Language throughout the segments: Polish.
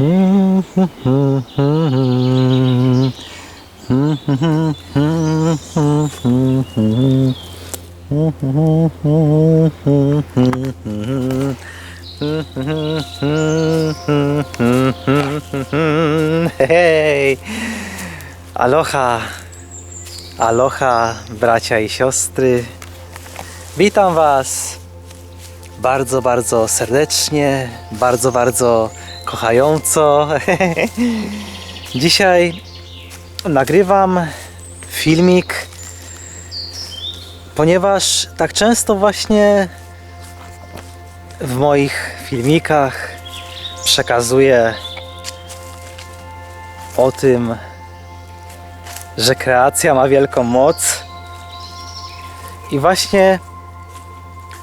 Hej! Aloha! Aloha, bracia i siostry. Witam Was bardzo, bardzo serdecznie, bardzo, bardzo kochająco. Dzisiaj nagrywam filmik, ponieważ tak często właśnie w moich filmikach przekazuję o tym, że kreacja ma wielką moc. I właśnie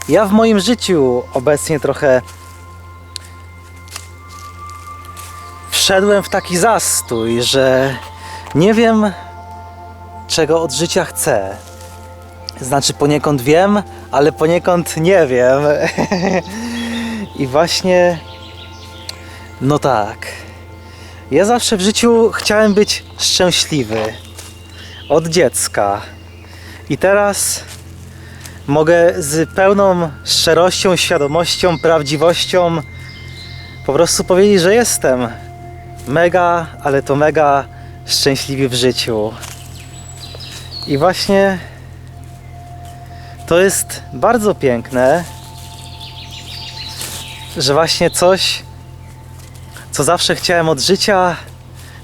ja w moim życiu obecnie trochę wszedłem w taki zastój, że nie wiem, czego od życia chcę. Znaczy, poniekąd wiem, ale poniekąd nie wiem. I właśnie, no tak. Ja zawsze w życiu chciałem być szczęśliwy. Od dziecka. I teraz mogę z pełną szczerością, świadomością, prawdziwością po prostu powiedzieć, że jestem mega, ale to mega szczęśliwy w życiu. I właśnie to jest bardzo piękne, że właśnie coś, co zawsze chciałem od życia,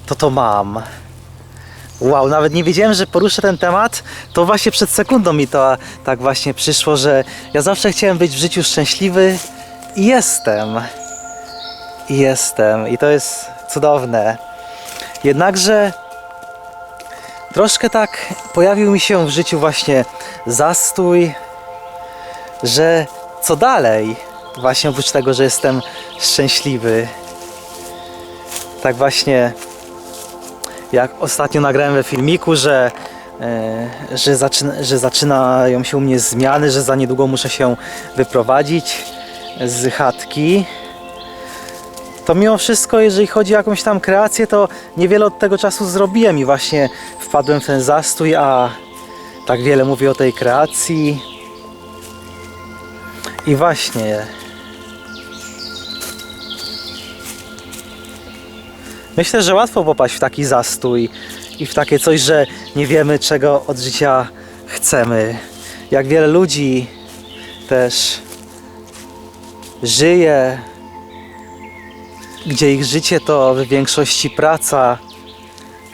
to to mam. Wow, nawet nie wiedziałem, że poruszę ten temat. To właśnie przed sekundą mi to tak właśnie przyszło, że ja zawsze chciałem być w życiu szczęśliwy i jestem. I jestem. I to jest cudowne. Jednakże troszkę tak pojawił mi się w życiu właśnie zastój, że co dalej? Właśnie oprócz tego, że jestem szczęśliwy. Tak właśnie jak ostatnio nagrałem we filmiku, że, e, że, zaczyna, że zaczynają się u mnie zmiany, że za niedługo muszę się wyprowadzić z chatki. To mimo wszystko, jeżeli chodzi o jakąś tam kreację, to niewiele od tego czasu zrobiłem i właśnie wpadłem w ten zastój, a tak wiele mówię o tej kreacji. I właśnie Myślę, że łatwo popaść w taki zastój i w takie coś, że nie wiemy czego od życia chcemy. Jak wiele ludzi też żyje, gdzie ich życie to w większości praca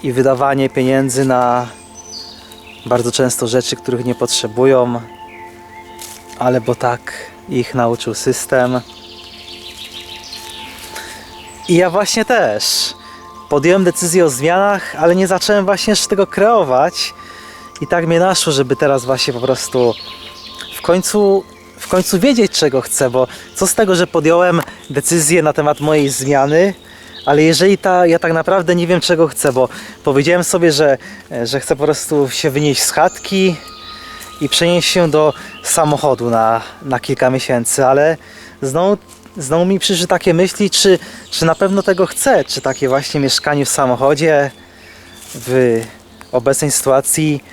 i wydawanie pieniędzy na bardzo często rzeczy, których nie potrzebują, ale bo tak ich nauczył system. I ja właśnie też podjąłem decyzję o zmianach, ale nie zacząłem właśnie jeszcze tego kreować. I tak mnie naszło, żeby teraz właśnie po prostu w końcu, w końcu wiedzieć czego chcę, bo co z tego, że podjąłem decyzję na temat mojej zmiany, ale jeżeli ta, ja tak naprawdę nie wiem czego chcę, bo powiedziałem sobie, że, że chcę po prostu się wynieść z chatki i przenieść się do samochodu na, na kilka miesięcy, ale znowu znowu mi przyszły takie myśli, czy, czy na pewno tego chcę, czy takie właśnie mieszkanie w samochodzie w obecnej sytuacji,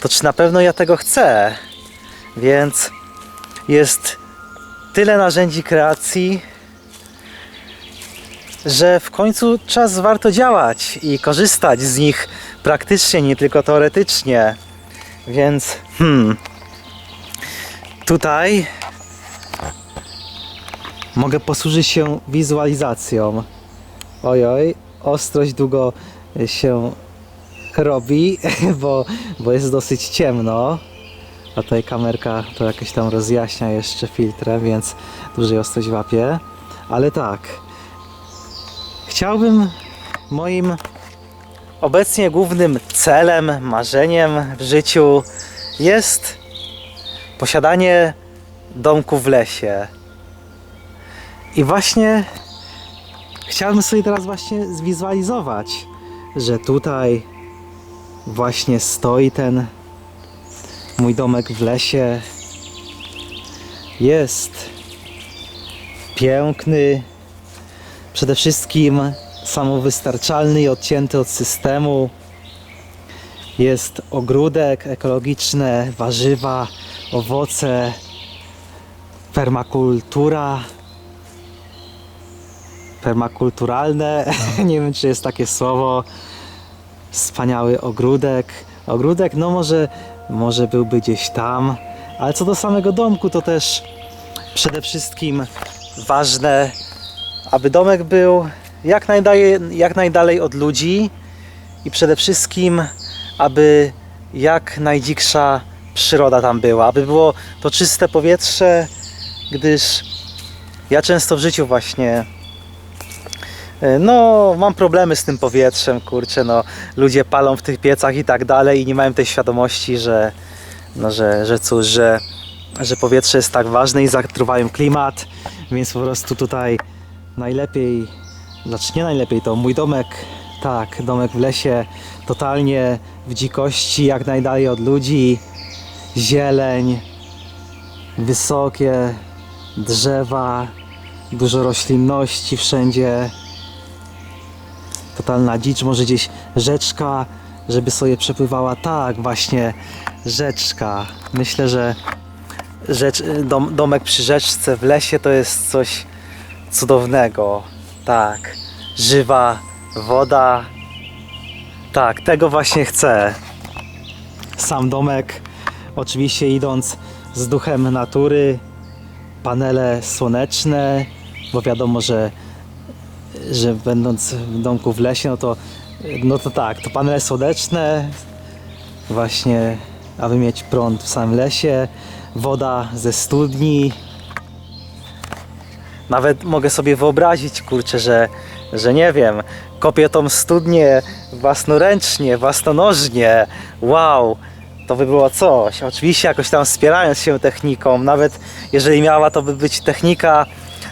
to czy na pewno ja tego chcę. Więc jest tyle narzędzi kreacji, że w końcu czas warto działać i korzystać z nich praktycznie, nie tylko teoretycznie. Więc hmm, tutaj mogę posłużyć się wizualizacją. Ojoj, ostrość długo się robi, bo, bo jest dosyć ciemno. A tutaj kamerka to jakoś tam rozjaśnia jeszcze filtrem, więc dłużej ostrość łapie. Ale tak, chciałbym moim obecnie głównym celem, marzeniem w życiu jest posiadanie domku w lesie. I właśnie chciałbym sobie teraz właśnie zwizualizować, że tutaj właśnie stoi ten mój domek w lesie. Jest piękny, Przede wszystkim samowystarczalny i odcięty od systemu. Jest ogródek, ekologiczne warzywa, owoce, permakultura, permakulturalne, nie wiem czy jest takie słowo, wspaniały ogródek. Ogródek, no może, może byłby gdzieś tam, ale co do samego domku, to też przede wszystkim ważne, aby domek był jak najdalej, jak najdalej od ludzi i przede wszystkim, aby jak najdziksza przyroda tam była, aby było to czyste powietrze, gdyż ja często w życiu właśnie no, mam problemy z tym powietrzem, kurczę, no, ludzie palą w tych piecach i tak dalej i nie mają tej świadomości, że, no, że, że cóż, że, że powietrze jest tak ważne i zatruwają klimat, więc po prostu tutaj najlepiej, znaczy nie najlepiej, to mój domek, tak, domek w lesie, totalnie w dzikości, jak najdalej od ludzi, zieleń, wysokie drzewa, dużo roślinności wszędzie, totalna dzicz, może gdzieś rzeczka, żeby sobie przepływała, tak, właśnie rzeczka, myślę, że rzecz, dom, domek przy rzeczce w lesie to jest coś cudownego. Tak, żywa woda. Tak, tego właśnie chcę. Sam domek, oczywiście idąc z duchem natury, panele słoneczne, bo wiadomo, że, że będąc w domku w lesie, no to, no to tak, to panele słoneczne, właśnie, aby mieć prąd w samym lesie, woda ze studni. Nawet mogę sobie wyobrazić, kurczę, że, że nie wiem, kopię tą studnię własnoręcznie, własnonożnie. Wow, to by było coś. Oczywiście jakoś tam wspierając się techniką, nawet jeżeli miała to by być technika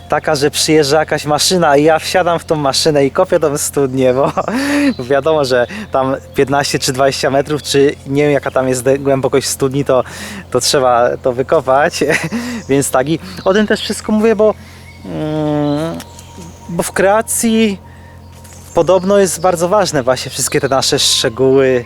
taka, że przyjeżdża jakaś maszyna i ja wsiadam w tą maszynę i kopię tą studnię, bo wiadomo, że tam 15 czy 20 metrów, czy nie wiem jaka tam jest głębokość studni, to, to trzeba to wykopać, więc tak i o tym też wszystko mówię, bo, mm, bo w kreacji podobno jest bardzo ważne właśnie wszystkie te nasze szczegóły,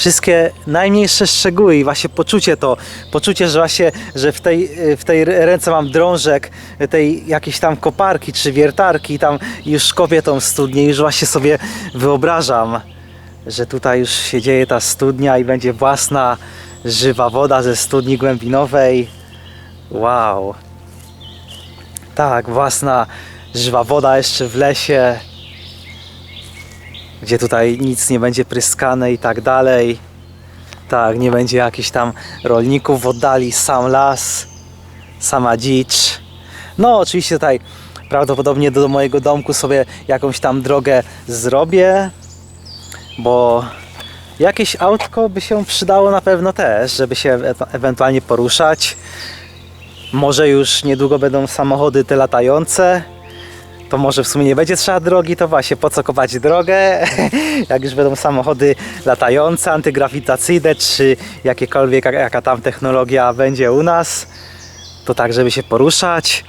wszystkie najmniejsze szczegóły i właśnie poczucie to, poczucie, że właśnie, że w tej, w tej ręce mam drążek, tej jakiejś tam koparki czy wiertarki, tam już kopię tą studnię, już właśnie sobie wyobrażam, że tutaj już się dzieje ta studnia i będzie własna żywa woda ze studni głębinowej. Wow. Tak, własna żywa woda jeszcze w lesie gdzie tutaj nic nie będzie pryskane i tak dalej. Tak, nie będzie jakichś tam rolników w oddali, sam las, sama dzicz. No, oczywiście tutaj prawdopodobnie do mojego domku sobie jakąś tam drogę zrobię, bo jakieś autko by się przydało na pewno też, żeby się e- ewentualnie poruszać. Może już niedługo będą samochody te latające to może w sumie nie będzie trzeba drogi, to właśnie po co kopać drogę, jak już będą samochody latające, antygrawitacyjne, czy jakiekolwiek, jaka- tam technologia będzie u nas, to tak, żeby się poruszać.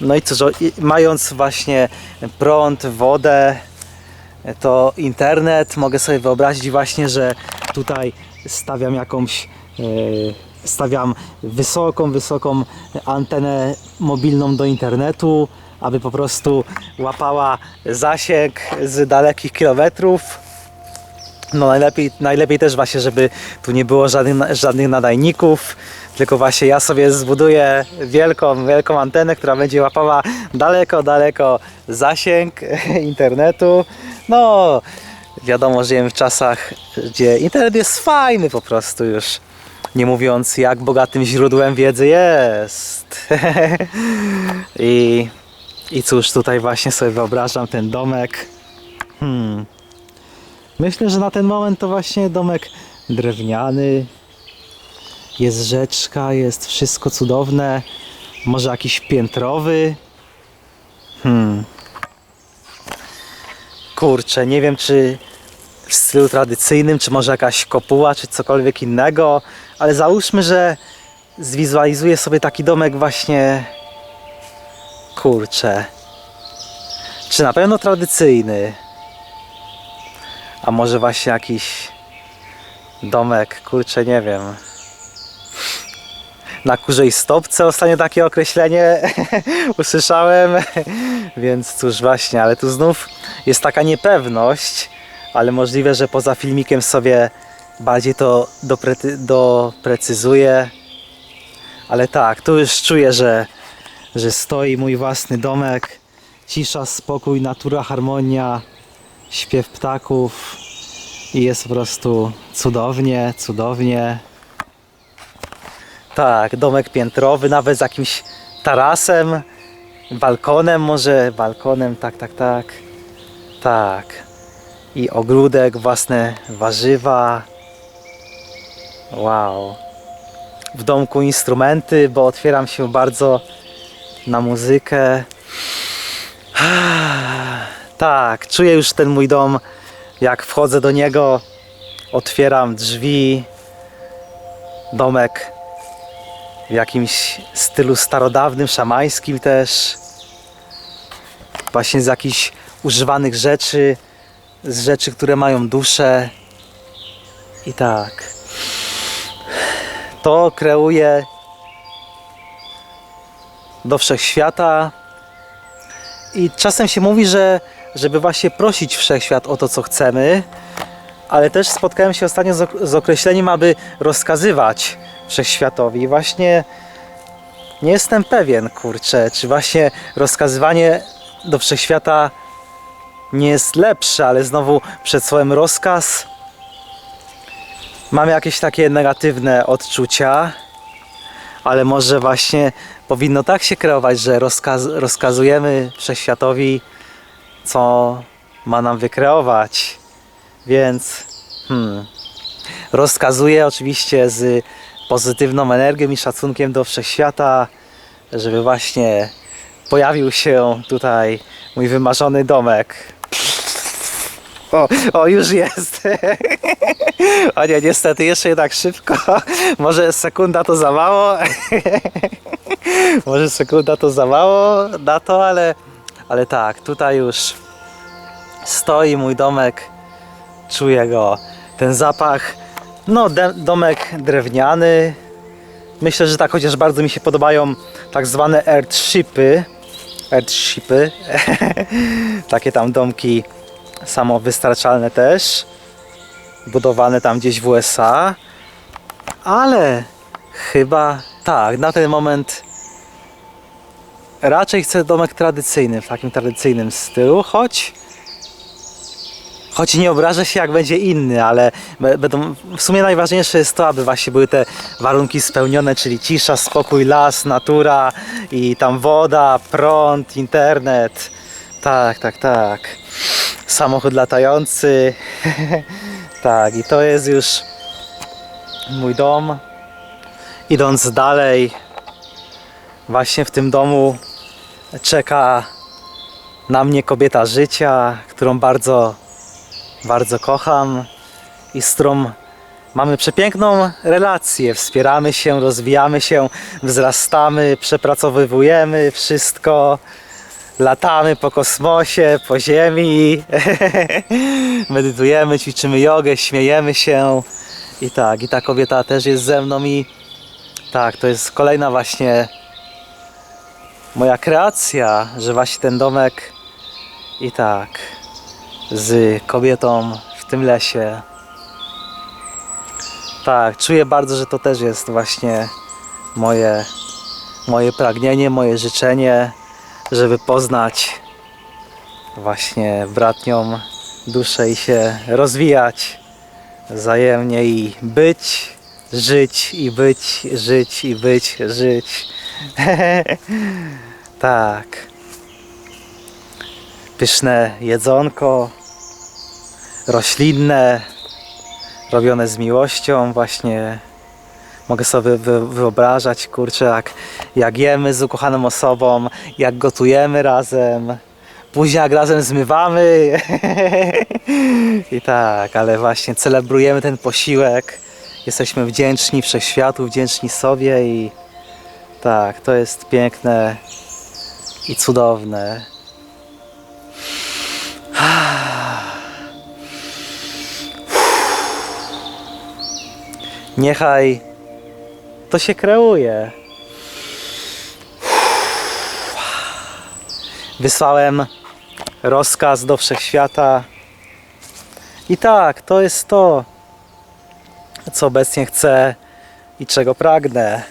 No i i- mając właśnie prąd, wodę, to internet, mogę sobie wyobrazić właśnie, że tutaj stawiam jakąś e, stawiam wysoką, wysoką antenę mobilną do internetu, aby po prostu łapała zasięg z dalekich kilometrów. No najlepiej, najlepiej też właśnie, żeby tu nie było żadnych, żadnych nadajników, tylko właśnie ja sobie zbuduję wielką, wielką antenę, która będzie łapała daleko, daleko zasięg internetu. No, wiadomo, żyjemy w czasach, gdzie internet jest fajny po prostu już. Nie mówiąc, jak bogatym źródłem wiedzy jest. I, I cóż, tutaj właśnie sobie wyobrażam ten domek. Hmm. Myślę, że na ten moment to właśnie domek drewniany. Jest rzeczka, jest wszystko cudowne. Może jakiś piętrowy. Hmm. Kurczę, nie wiem czy w stylu tradycyjnym, czy może jakaś kopuła, czy cokolwiek innego, ale załóżmy, że zwizualizuję sobie taki domek właśnie kurczę, Czy na pewno tradycyjny? A może właśnie jakiś domek, kurczę, nie wiem. Na kurzej stopce ostatnio takie określenie usłyszałem, więc cóż właśnie, ale tu znów jest taka niepewność, ale możliwe, że poza filmikiem sobie bardziej to doprecyzuję. Ale tak, tu już czuję, że, że stoi mój własny domek. Cisza, spokój, natura, harmonia, śpiew ptaków i jest po prostu cudownie, cudownie. Tak, domek piętrowy, nawet z jakimś tarasem, balkonem może, balkonem, tak, tak, tak. Tak. I ogródek, własne warzywa. Wow. W domku instrumenty, bo otwieram się bardzo na muzykę. Tak, czuję już ten mój dom, jak wchodzę do niego, otwieram drzwi. Domek w jakimś stylu starodawnym, szamańskim też. Właśnie z jakichś używanych rzeczy, z rzeczy, które mają duszę. I tak. To kreuje do wszechświata. I czasem się mówi, że żeby właśnie prosić wszechświat o to, co chcemy, ale też spotkałem się ostatnio z, ok- z określeniem, aby rozkazywać wszechświatowi. Właśnie nie jestem pewien, kurczę, czy właśnie rozkazywanie do wszechświata nie jest lepsze, ale znowu przed słowem rozkaz mam jakieś takie negatywne odczucia, ale może właśnie powinno tak się kreować, że rozkaz, rozkazujemy wszechświatowi, co ma nam wykreować. Więc hmm, rozkazuję oczywiście z pozytywną energią i szacunkiem do wszechświata, żeby właśnie pojawił się tutaj mój wymarzony domek. O, o już jest. O nie, niestety jeszcze jednak szybko. Może sekunda to za mało. Może sekunda to za mało na to, ale, ale tak, tutaj już stoi mój domek. Czuję go. Ten zapach. No, domek drewniany. Myślę, że tak, chociaż bardzo mi się podobają tak zwane earthshipy. Earthshipy. Takie tam domki samowystarczalne też. Budowane tam gdzieś w USA. Ale chyba tak, na ten moment raczej chcę domek tradycyjny, w takim tradycyjnym stylu, choć choć nie obrażę się jak będzie inny, ale będą, w sumie najważniejsze jest to, aby właśnie były te warunki spełnione, czyli cisza, spokój, las, natura i tam woda, prąd, internet. Tak, tak, tak. Samochód latający. tak, i to jest już mój dom. Idąc dalej, właśnie w tym domu czeka na mnie kobieta życia, którą bardzo, bardzo kocham i z którą mamy przepiękną relację. Wspieramy się, rozwijamy się, wzrastamy, przepracowywujemy wszystko. Latamy po kosmosie, po ziemi, medytujemy, ćwiczymy jogę, śmiejemy się. I tak, i ta kobieta też jest ze mną i tak, to jest kolejna właśnie moja kreacja, że właśnie ten domek i tak z kobietą w tym lesie. Tak, czuję bardzo, że to też jest właśnie moje, moje pragnienie, moje życzenie, żeby poznać właśnie bratnią duszę i się rozwijać wzajemnie i być, żyć i być, żyć i być, żyć. tak. Pyszne jedzonko, roślinne, robione z miłością, właśnie mogę sobie wy- wyobrażać, kurczę, jak, jak jemy z ukochaną osobą, jak gotujemy razem, później jak razem zmywamy. I tak, ale właśnie celebrujemy ten posiłek, jesteśmy wdzięczni wszechświatu, wdzięczni sobie i tak, to jest piękne i cudowne. Niechaj to się kreuje. Wysłałem rozkaz do wszechświata. I tak, to jest to, co obecnie chcę i czego pragnę.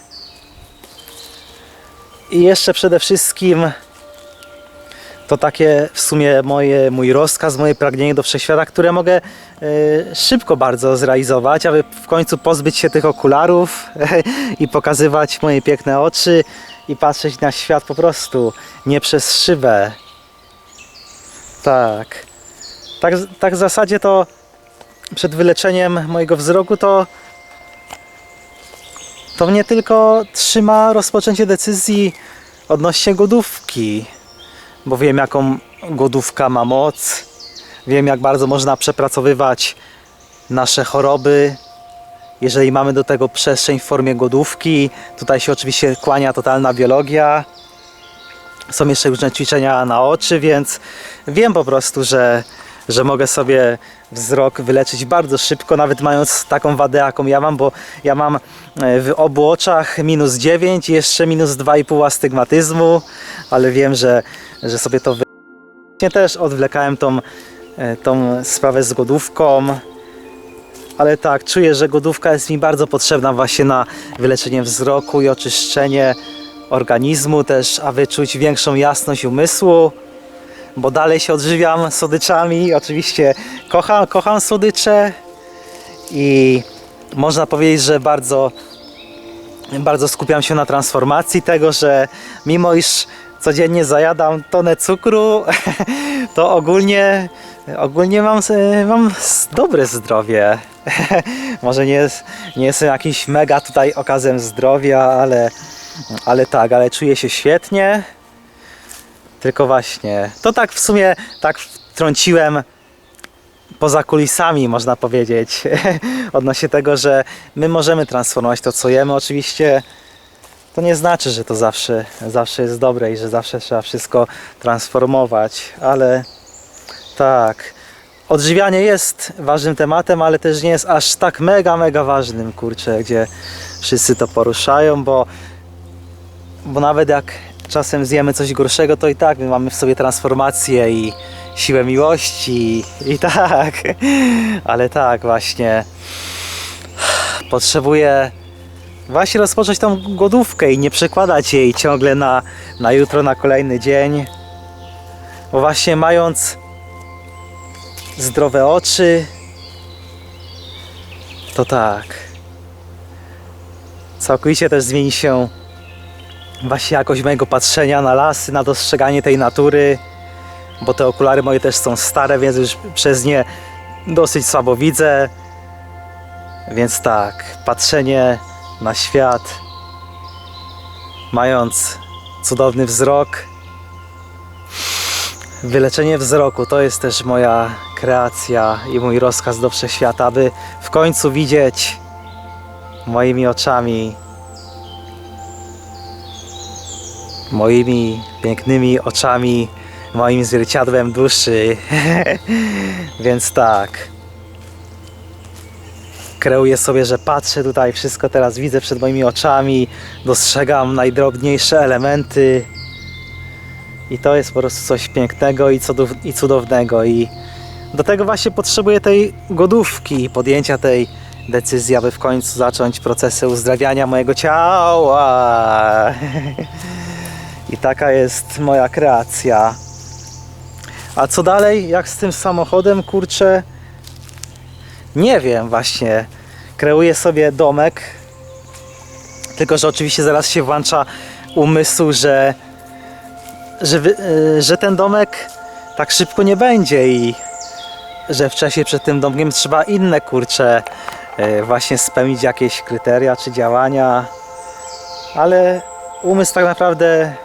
I jeszcze przede wszystkim to takie w sumie moje, mój rozkaz, moje pragnienie do wszechświata, które mogę e, szybko bardzo zrealizować, aby w końcu pozbyć się tych okularów i pokazywać moje piękne oczy i patrzeć na świat po prostu, nie przez szybę. Tak. Tak, tak w zasadzie to przed wyleczeniem mojego wzroku to to mnie tylko trzyma rozpoczęcie decyzji odnośnie godówki, bo wiem jaką godówka ma moc, wiem jak bardzo można przepracowywać nasze choroby, jeżeli mamy do tego przestrzeń w formie godówki. Tutaj się oczywiście kłania totalna biologia. Są jeszcze różne ćwiczenia na oczy, więc wiem po prostu, że, że mogę sobie wzrok wyleczyć bardzo szybko, nawet mając taką wadę, jaką ja mam, bo ja mam e, w obu oczach minus 9 i jeszcze minus 2,5 astygmatyzmu, ale wiem, że, że sobie to wy... Właśnie też odwlekałem tą, e, tą sprawę z godówką, ale tak, czuję, że godówka jest mi bardzo potrzebna właśnie na wyleczenie wzroku i oczyszczenie organizmu też, aby czuć większą jasność umysłu, bo dalej się odżywiam słodyczami. Oczywiście kocham, kocham słodycze i można powiedzieć, że bardzo, bardzo skupiam się na transformacji tego, że mimo iż codziennie zajadam tonę cukru, to ogólnie, ogólnie mam, mam dobre zdrowie. Może nie, nie jestem jakimś mega tutaj okazem zdrowia, ale, ale tak, ale czuję się świetnie. Tylko właśnie, to tak w sumie tak wtrąciłem poza kulisami, można powiedzieć, odnośnie tego, że my możemy transformować to, co jemy. Oczywiście to nie znaczy, że to zawsze, zawsze jest dobre i że zawsze trzeba wszystko transformować, ale tak. Odżywianie jest ważnym tematem, ale też nie jest aż tak mega, mega ważnym, kurczę, gdzie wszyscy to poruszają, bo, bo nawet jak czasem zjemy coś gorszego, to i tak my mamy w sobie transformację i siłę miłości i tak, ale tak właśnie potrzebuję właśnie rozpocząć tą głodówkę i nie przekładać jej ciągle na, na jutro, na kolejny dzień, bo właśnie mając zdrowe oczy, to tak, całkowicie też zmieni się właśnie jakość mojego patrzenia na lasy, na dostrzeganie tej natury, bo te okulary moje też są stare, więc już przez nie dosyć słabo widzę. Więc tak, patrzenie na świat, mając cudowny wzrok, wyleczenie wzroku to jest też moja kreacja i mój rozkaz do wszechświata, aby w końcu widzieć moimi oczami moimi pięknymi oczami, moim zwierciadłem duszy. Więc tak. Kreuję sobie, że patrzę tutaj, wszystko teraz widzę przed moimi oczami, dostrzegam najdrobniejsze elementy. I to jest po prostu coś pięknego i, i cudownego. I do tego właśnie potrzebuję tej godówki, podjęcia tej decyzji, aby w końcu zacząć procesy uzdrawiania mojego ciała. I taka jest moja kreacja. A co dalej? Jak z tym samochodem, kurczę? Nie wiem właśnie. Kreuję sobie domek. Tylko, że oczywiście zaraz się włącza umysł, że, że, y, że ten domek tak szybko nie będzie i że wcześniej przed tym domkiem trzeba inne kurcze właśnie spełnić jakieś kryteria czy działania. Ale umysł tak naprawdę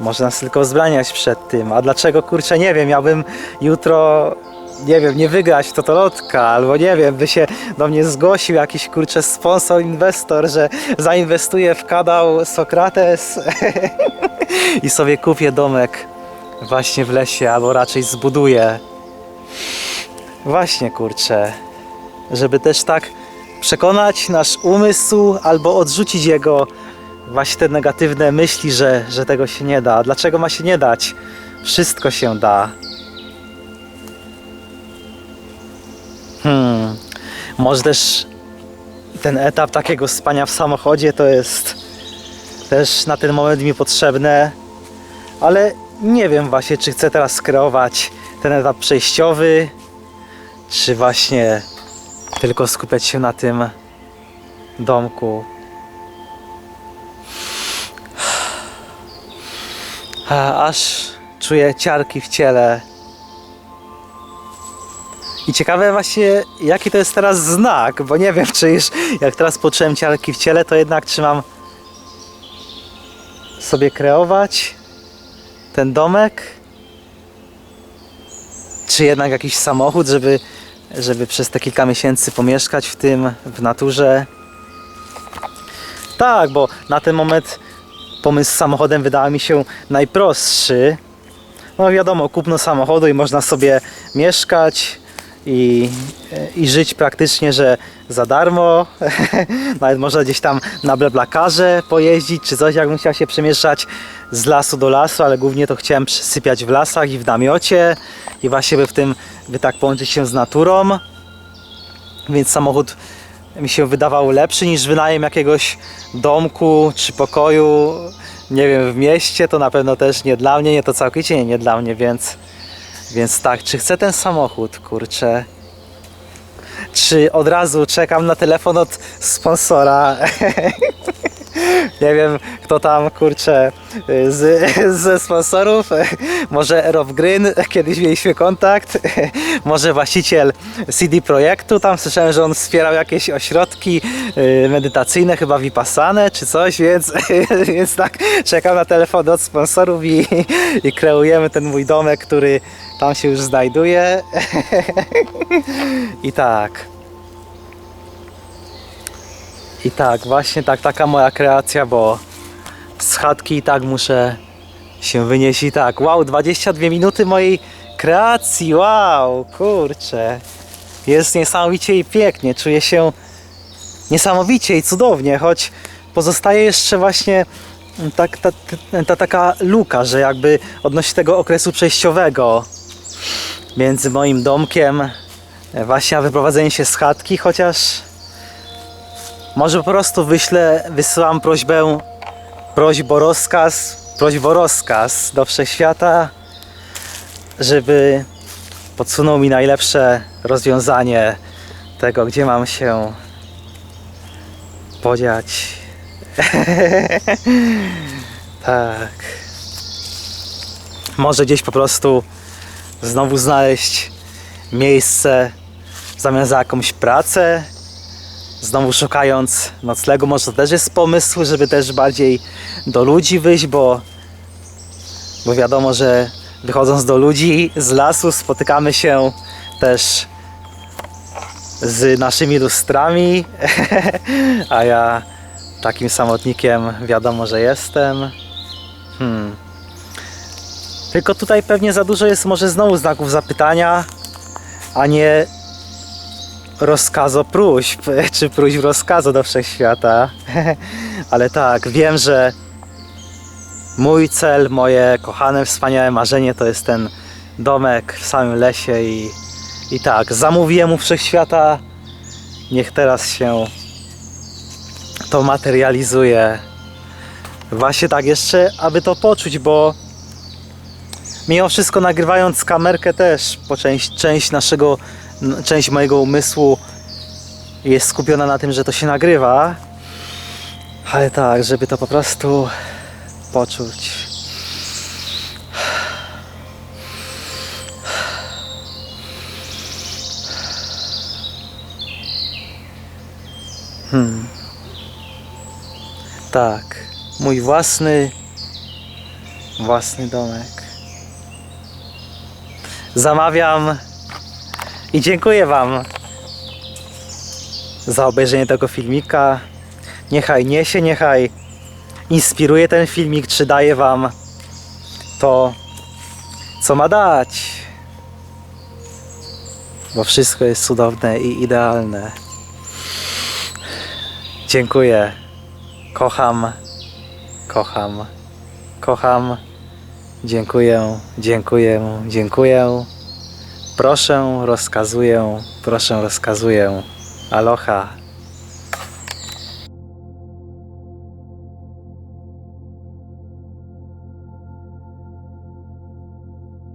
może nas tylko wzbraniać przed tym. A dlaczego kurczę nie wiem, miałbym jutro nie wiem, nie wygrać totolotka, albo nie wiem, by się do mnie zgłosił jakiś kurczę sponsor, inwestor, że zainwestuje w kanał Sokrates i sobie kupię domek właśnie w lesie, albo raczej zbuduję. Właśnie kurczę, żeby też tak przekonać nasz umysł albo odrzucić jego właśnie te negatywne myśli, że, że tego się nie da. Dlaczego ma się nie dać? Wszystko się da. Hmm. Może też ten etap takiego spania w samochodzie to jest też na ten moment mi potrzebne, ale nie wiem właśnie, czy chcę teraz skreować ten etap przejściowy, czy właśnie tylko skupiać się na tym domku. Aż czuję ciarki w ciele. I ciekawe właśnie, jaki to jest teraz znak, bo nie wiem, czy już jak teraz poczułem ciarki w ciele, to jednak czy mam sobie kreować ten domek, czy jednak jakiś samochód, żeby, żeby przez te kilka miesięcy pomieszkać w tym, w naturze. Tak, bo na ten moment pomysł z samochodem wydał mi się najprostszy. No wiadomo, kupno samochodu i można sobie mieszkać i, i żyć praktycznie, że za darmo. Nawet można gdzieś tam na blablakarze pojeździć czy coś, jak musiał się przemieszczać z lasu do lasu, ale głównie to chciałem przysypiać w lasach i w namiocie i właśnie by w tym, by tak połączyć się z naturą. Więc samochód mi się wydawał lepszy niż wynajem jakiegoś domku czy pokoju, nie wiem, w mieście, to na pewno też nie dla mnie, nie to całkowicie nie, nie dla mnie, więc, więc tak, czy chcę ten samochód, kurczę, czy od razu czekam na telefon od sponsora, nie wiem, kto tam, kurczę, z, ze sponsorów, może Rob Gryn, kiedyś mieliśmy kontakt, może właściciel CD Projektu, tam słyszałem, że on wspierał jakieś ośrodki y, medytacyjne, chyba Vipassane czy coś, więc, więc tak, czekam na telefon od sponsorów i, i kreujemy ten mój domek, który tam się już znajduje. I tak. I tak, właśnie tak, taka moja kreacja, bo z chatki i tak muszę się wynieść i tak. Wow, 22 minuty mojej kreacji, wow, kurczę. Jest niesamowicie i pięknie, czuję się niesamowicie i cudownie, choć pozostaje jeszcze właśnie tak, ta, ta, ta taka luka, że jakby odnośnie tego okresu przejściowego między moim domkiem właśnie a wyprowadzeniem się z chatki, chociaż może po prostu wyślę, wysyłam prośbę, prośbę rozkaz, prośbę rozkaz do wszechświata, żeby podsunął mi najlepsze rozwiązanie tego, gdzie mam się podziać. tak. Może gdzieś po prostu znowu znaleźć miejsce w zamian za jakąś pracę. Znowu szukając noclegu, może to też jest pomysł, żeby też bardziej do ludzi wyjść, bo, bo wiadomo, że wychodząc do ludzi z lasu spotykamy się też z naszymi lustrami, a ja takim samotnikiem wiadomo, że jestem. Hmm. Tylko tutaj pewnie za dużo jest może znowu znaków zapytania, a nie rozkazo próśb, czy próśb rozkazu do wszechświata. Ale tak, wiem, że mój cel, moje kochane, wspaniałe marzenie to jest ten domek w samym lesie i, i tak, zamówiłem mu wszechświata, niech teraz się to materializuje. Właśnie tak jeszcze, aby to poczuć, bo mimo wszystko nagrywając kamerkę też, po część, część naszego, część mojego umysłu jest skupiona na tym, że to się nagrywa. Ale tak, żeby to po prostu poczuć. Hmm. Tak, mój własny, własny domek. Zamawiam i dziękuję Wam za obejrzenie tego filmika. Niechaj niesie, niechaj inspiruje ten filmik, czy daje Wam to co ma dać. Bo wszystko jest cudowne i idealne. Dziękuję. Kocham. Kocham. Kocham. Dziękuję, dziękuję, dziękuję. Proszę, rozkazuję, proszę, rozkazuję. Aloha.